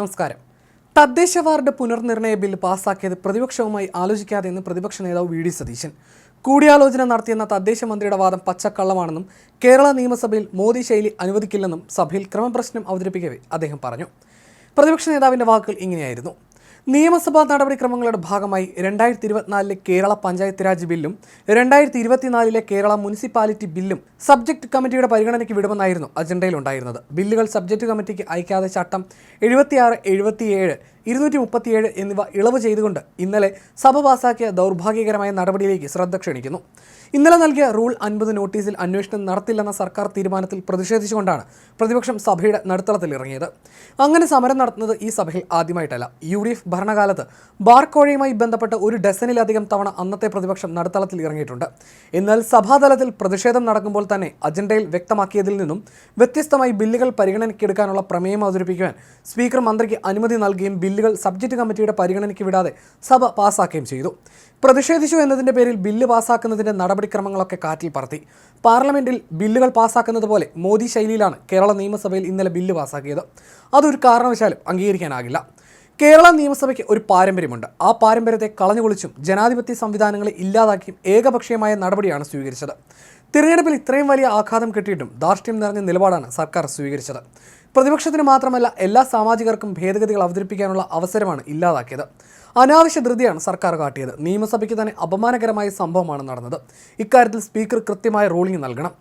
നമസ്കാരം. തദ്ദേശ ward പുനർനിർണയ bill പാസാക്കിയത് പ്രതിപക്ഷവുമായി ആലോചിക്കാതെ എന്ന് പ്രതിപക്ഷ നേതാവ് വി ഡി സതീശൻ. കൂടിയാലോചന നടത്തിയെന്ന തദ്ദേശ മന്ത്രിയുടെ വാദം പച്ചക്കള്ളമാണെന്നും കേരള നിയമസഭയിൽ മോദി ശൈലി അനുവദിക്കില്ലെന്നും സഭയിൽ ക്രമപ്രശ്നം അവതരിപ്പിക്കവേ അദ്ദേഹം പറഞ്ഞു. പ്രതിപക്ഷ നേതാവിന്റെ വാക്കുകൾ ഇങ്ങനെയായിരുന്നു. നിയമസഭാ നടപടിക്രമങ്ങളുടെ ഭാഗമായി രണ്ടായിരത്തി ഇരുപത്തിനാലിലെ കേരള പഞ്ചായത്ത് രാജ് ബില്ലും രണ്ടായിരത്തി ഇരുപത്തിനാലിലെ കേരള മുനിസിപ്പാലിറ്റി ബില്ലും സബ്ജക്ട് കമ്മിറ്റിയുടെ പരിഗണനയ്ക്ക് വിടുമെന്നായിരുന്നു അജണ്ടയിലുണ്ടായിരുന്നത്. ബില്ലുകൾ സബ്ജക്ട് കമ്മിറ്റിക്ക് അയക്കാതെ ചട്ടം എഴുപത്തിയാറ് എഴുപത്തിയേഴ് ഇരുന്നൂറ്റി മുപ്പത്തിയേഴ് എന്നിവ ഇളവ് ചെയ്തുകൊണ്ട് ഇന്നലെ സഭ പാസാക്കിയ ദൗർഭാഗ്യകരമായ നടപടിയിലേക്ക് ശ്രദ്ധ ക്ഷണിക്കുന്നു. ഇന്നലെ നൽകിയ റൂൾ അൻപത് നോട്ടീസിൽ അന്വേഷണം നടത്തില്ലെന്ന സർക്കാർ തീരുമാനത്തിൽ പ്രതിഷേധിച്ചുകൊണ്ടാണ് പ്രതിപക്ഷം സഭയുടെ നടുത്തളത്തിൽ ഇറങ്ങിയത്. അങ്ങനെ സമരം നടത്തുന്നത് ഈ സഭയിൽ ആദ്യമായിട്ടല്ല. യു ഡി എഫ് ഭരണകാലത്ത് ബാർ കോഴയുമായി ബന്ധപ്പെട്ട് ഒരു ഡസനിലധികം തവണ അന്നത്തെ പ്രതിപക്ഷം നടുത്തളത്തിൽ ഇറങ്ങിയിട്ടുണ്ട്. എന്നാൽ സഭാതലത്തിൽ പ്രതിഷേധം നടക്കുമ്പോൾ തന്നെ അജണ്ടയിൽ വ്യക്തമാക്കിയതിൽ നിന്നും വ്യത്യസ്തമായി ബില്ലുകൾ പരിഗണനയ്ക്കെടുക്കാനുള്ള പ്രമേയം അവതരിപ്പിക്കുവാൻ സ്പീക്കർ മന്ത്രിക്ക് അനുമതി നൽകുകയും ബില്ലുകൾ സബ്ജക്ട് കമ്മിറ്റിയുടെ പരിഗണനയ്ക്ക് വിടാതെ സഭ പാസാക്കുകയും ചെയ്തു. പ്രതിഷേധിച്ചു എന്നതിന്റെ പേരിൽ ബില്ല് പാസാക്കുന്നതിന്റെ നടപടിക്രമങ്ങളൊക്കെ കാറ്റിൽ പറത്തി. പാർലമെന്റിൽ ബില്ലുകൾ പാസാക്കുന്നത് പോലെ മോദി ശൈലിയിലാണ് കേരള നിയമസഭയിൽ ഇന്നലെ ബില്ല് പാസാക്കിയത്. അതൊരു കാരണവശാലും അംഗീകരിക്കാനാകില്ല. കേരള നിയമസഭയ്ക്ക് ഒരു പാരമ്പര്യമുണ്ട്. ആ പാരമ്പര്യത്തെ കളഞ്ഞുകൊളിച്ചും ജനാധിപത്യ സംവിധാനങ്ങളെ ഇല്ലാതാക്കിയും ഏകപക്ഷീയമായ നടപടിയാണ് സ്വീകരിച്ചത്. തിരഞ്ഞെടുപ്പിൽ ഇത്രയും വലിയ ആഘാതം കിട്ടിയിട്ടും ധാർഷ്ട്യം നിറഞ്ഞ നിലപാടാണ് സർക്കാർ സ്വീകരിച്ചത്. പ്രതിപക്ഷത്തിന് മാത്രമല്ല എല്ലാ സാമാജികർക്കും ഭേദഗതികൾ അവതരിപ്പിക്കാനുള്ള അവസരമാണ് ഇല്ലാതാക്കിയത്. അനാവശ്യ ധൃതിയാണ് സർക്കാർ കാട്ടിയത്. നിയമസഭയ്ക്ക് തന്നെ അപമാനകരമായ സംഭവമാണ് നടന്നത്. ഇക്കാര്യത്തിൽ സ്പീക്കർ കൃത്യമായ റൂളിംഗ് നൽകണം.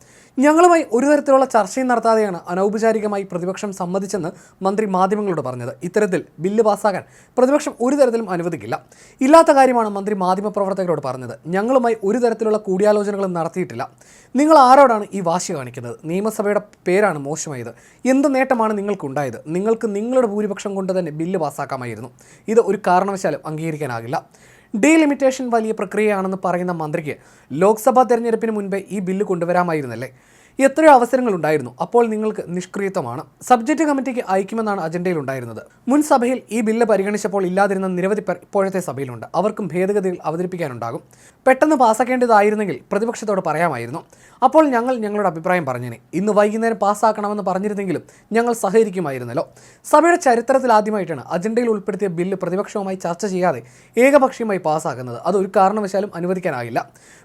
ഞങ്ങളുമായി ഒരു തരത്തിലുള്ള ചർച്ചയും നടത്താതെയാണ് അനൗപചാരികമായി പ്രതിപക്ഷം സമ്മതിച്ചെന്ന് മന്ത്രി മാധ്യമങ്ങളോട് പറഞ്ഞത്. ഇത്തരത്തിൽ ബില്ല് പാസ്സാക്കാൻ പ്രതിപക്ഷം ഒരു തരത്തിലും അനുവദിക്കില്ല. ഇല്ലാത്ത കാര്യമാണ് മന്ത്രി മാധ്യമപ്രവർത്തകരോട് പറഞ്ഞത്. ഞങ്ങളുമായി ഒരു തരത്തിലുള്ള കൂടിയാലോചനകളും നടത്തിയിട്ടില്ല. നിങ്ങൾ ആരോടാണ് ഈ വാശി കാണിക്കുന്നത്? നിയമസഭയുടെ പേരാണ് മോശമായത്. എന്ത് നേട്ടമാണ് നിങ്ങൾക്കുണ്ടായത്? നിങ്ങൾക്ക് നിങ്ങളുടെ ഭൂരിപക്ഷം കൊണ്ട് തന്നെ ബില്ല് പാസ്സാക്കാമായിരുന്നു. ഇത് ഒരു കാരണവശാലും അംഗീകരിക്കാനാകില്ല. ഡീലിമിറ്റേഷൻ വലിയ പ്രക്രിയയാണെന്ന് പറയുന്ന മന്ത്രിക്ക് ലോക്സഭാ തെരഞ്ഞെടുപ്പിന് മുൻപേ ഈ ബില്ല് കൊണ്ടുവരാമായിരുന്നല്ലേ? എത്രയോ അവസരങ്ങളുണ്ടായിരുന്നു. അപ്പോൾ നിങ്ങൾക്ക് നിഷ്ക്രിയത്വമാണ്. സബ്ജക്റ്റ് കമ്മിറ്റിക്ക് അയക്കുമെന്നാണ് അജണ്ടയിൽ ഉണ്ടായിരുന്നത്. മുൻ സഭയിൽ ഈ ബില്ല് പരിഗണിച്ചപ്പോൾ ഇല്ലാതിരുന്ന നിരവധി പേർ ഇപ്പോഴത്തെ സഭയിലുണ്ട്. അവർക്കും ഭേദഗതികൾ അവതരിപ്പിക്കാനുണ്ടാകും. പെട്ടെന്ന് പാസ്സാക്കേണ്ടതായിരുന്നെങ്കിൽ പ്രതിപക്ഷത്തോട് പറയാമായിരുന്നു. അപ്പോൾ ഞങ്ങൾ ഞങ്ങളുടെ അഭിപ്രായം പറഞ്ഞേനെ. ഇന്ന് വൈകുന്നേരം പാസ്സാക്കണമെന്ന് പറഞ്ഞിരുന്നെങ്കിലും ഞങ്ങൾ സഹകരിക്കുമായിരുന്നല്ലോ. സഭയുടെ ചരിത്രത്തിൽ ആദ്യമായിട്ടാണ് അജണ്ടയിൽ ഉൾപ്പെടുത്തിയ ബില്ല് പ്രതിപക്ഷവുമായി ചർച്ച ചെയ്യാതെ ഏകപക്ഷീയമായി പാസ്സാക്കുന്നത്. അത് ഒരു കാരണവശാലും അനുവദിക്കാനാകില്ല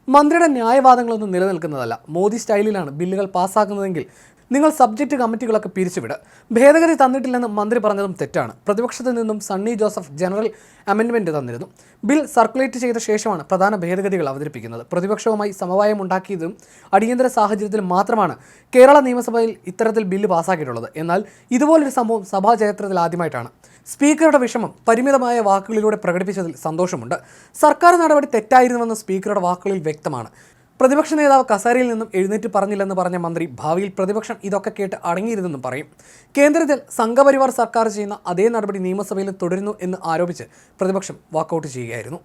മന്ത്രിയുടെ ന്യായവാദങ്ങളൊന്നും നിലനിൽക്കുന്നതല്ല. മോദി സ്റ്റൈലിലാണ് ബില്ലുകൾ പാസ്സാക്കുന്നതെങ്കിൽ നിങ്ങൾ സബ്ജക്റ്റ് കമ്മിറ്റികളൊക്കെ പിരിച്ചുവിട്. ഭേദഗതി തന്നിട്ടില്ലെന്ന് മന്ത്രി പറഞ്ഞതും തെറ്റാണ്. പ്രതിപക്ഷത്തിൽ നിന്നും സണ്ണി ജോസഫ് ജനറൽ അമെൻമെന്റ് തന്നിരുന്നു. ബിൽ സർക്കുലേറ്റ് ചെയ്ത ശേഷമാണ് പ്രധാന ഭേദഗതികൾ അവതരിപ്പിക്കുന്നത്. പ്രതിപക്ഷവുമായി സമവായം ഉണ്ടാക്കിയതും അടിയന്തര സാഹചര്യത്തിൽ മാത്രമാണ് കേരള നിയമസഭയിൽ ഇത്തരത്തിൽ ബില്ല് പാസ്സാക്കിയിട്ടുള്ളത്. എന്നാൽ ഇതുപോലൊരു സംഭവം സഭാ ചരിത്രത്തിൽ ആദ്യമായിട്ടാണ്. സ്പീക്കറുടെ വിഷമം പരിമിതമായ വാക്കുകളിലൂടെ പ്രകടിപ്പിച്ചതിൽ സന്തോഷമുണ്ട്. സർക്കാർ നടപടി തെറ്റായിരുന്നുവെന്ന് സ്പീക്കറുടെ വാക്കുകളിൽ വ്യക്തമാണ്. പ്രതിപക്ഷ നേതാവ് കസേരയിൽ നിന്നും എഴുന്നേറ്റ് പറഞ്ഞില്ലെന്ന് പറഞ്ഞ മന്ത്രി ഭാവിയിൽ പ്രതിപക്ഷം ഇതൊക്കെ കേട്ട് അടങ്ങിയിരുന്നെന്നും പറയും. കേന്ദ്രത്തിൽ സംഘപരിവാർ സർക്കാർ ചെയ്യുന്ന അതേ നടപടി നിയമസഭയിൽ തുടരുന്നു എന്ന് ആരോപിച്ച് പ്രതിപക്ഷം വാക്കൌട്ട് ചെയ്യുകയായിരുന്നു.